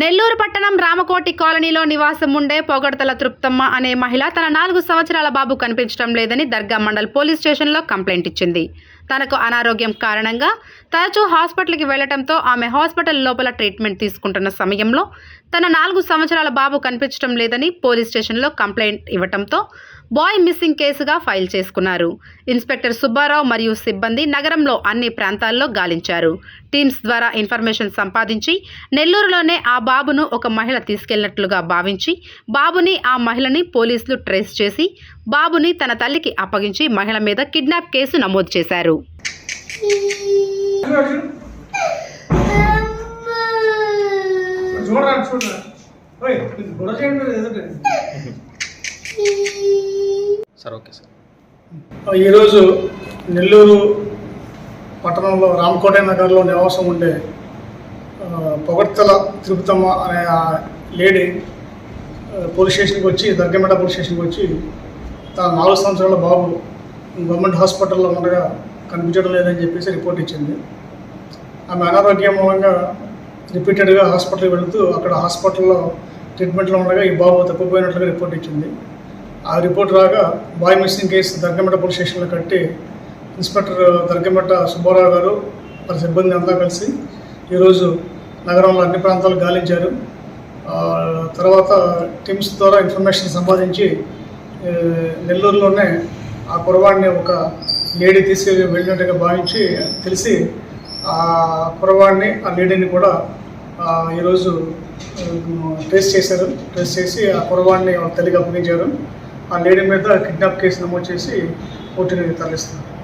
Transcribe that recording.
నెల్లూరు పట్టణం రామకోటి కాలనీలో నివాసం ఉండే పొగడతల తృప్తమ్మ అనే మహిళ తన నాలుగు సంవత్సరాల బాబు కనిపించడం లేదని దర్గా మండల్ పోలీస్ స్టేషన్లో కంప్లైంట్ ఇచ్చింది. తనకు అనారోగ్యం కారణంగా తరచూ హాస్పిటల్కి వెళ్ళడంతో ఆమె హాస్పిటల్ లోపల ట్రీట్మెంట్ తీసుకుంటున్న సమయంలో తన నాలుగు సంవత్సరాల బాబు కనిపించడం లేదని పోలీస్ స్టేషన్లో కంప్లైంట్ ఇవ్వటంతో బాయ్ మిస్సింగ్ కేసుగా ఫైల్ చేసుకున్నారు. ఇన్స్పెక్టర్ సుబ్బారావు మరియు సిబ్బంది నగరంలో అన్ని ప్రాంతాల్లో గాలించారు. టీమ్స్ ద్వారా ఇన్ఫర్మేషన్ సంపాదించి నెల్లూరులోనే ఆ బాబును ఒక మహిళ తీసుకెళ్ళినట్లుగా భావించి బాబుని ఆ మహిళని పోలీసులు ట్రేస్ చేసి బాబుని తన తల్లికి అప్పగించి మహిళ మీద కిడ్నాప్ కేసు నమోదు చేశారు. చూడరా చూడరా ఓయ్ ఇది గొడవ చేయండి ఎదుట సార్ ఓకే సార్. ఈరోజు నెల్లూరు పట్టణంలో రామకోట నగర్లో నివాసం ఉండే పొగడ్తల తిరుపతమ్మ అనే ఆ లేడీ పోలీస్ స్టేషన్కి వచ్చి దర్గమేట పోలీస్ స్టేషన్కి వచ్చి తన నాలుగు సంవత్సరాల బాబు గవర్నమెంట్ హాస్పిటల్లో ఉండగా కనిపించడం లేదని చెప్పేసి రిపోర్ట్ ఇచ్చింది. ఆమె అనారోగ్యం మూలంగా రిపీటెడ్గా హాస్పిటల్కి వెళుతూ అక్కడ హాస్పిటల్లో ట్రీట్మెంట్లో ఉండగా ఈ బాబు తప్పిపోయినట్లుగా రిపోర్ట్ ఇచ్చింది. ఆ రిపోర్ట్ రాగా boy missing case Dargamitta police స్టేషన్లో కట్టి ఇన్స్పెక్టర్ దర్గమెట సుబ్బారావు గారు వారి సిబ్బంది అంతా కలిసి ఈరోజు నగరంలో అన్ని ప్రాంతాలు గాలించారు. తర్వాత టీమ్స్ ద్వారా ఇన్ఫర్మేషన్ సంపాదించి నెల్లూరులోనే ఆ కురవాడిని ఒక లేడీ తీసుకెళ్ళి వెళ్ళినట్టుగా భావించి తెలిసి ఆ కురవాడిని ఆ లేడీని కూడా ఈరోజు ట్రేస్ చేశారు. ట్రేస్ చేసి ఆ కురవాడిని తల్లికి అప్పగించారు. ఆ లేడీ మీద కిడ్నాప్ కేసు నమోదు చేసి కోర్టుని తరలిస్తున్నారు.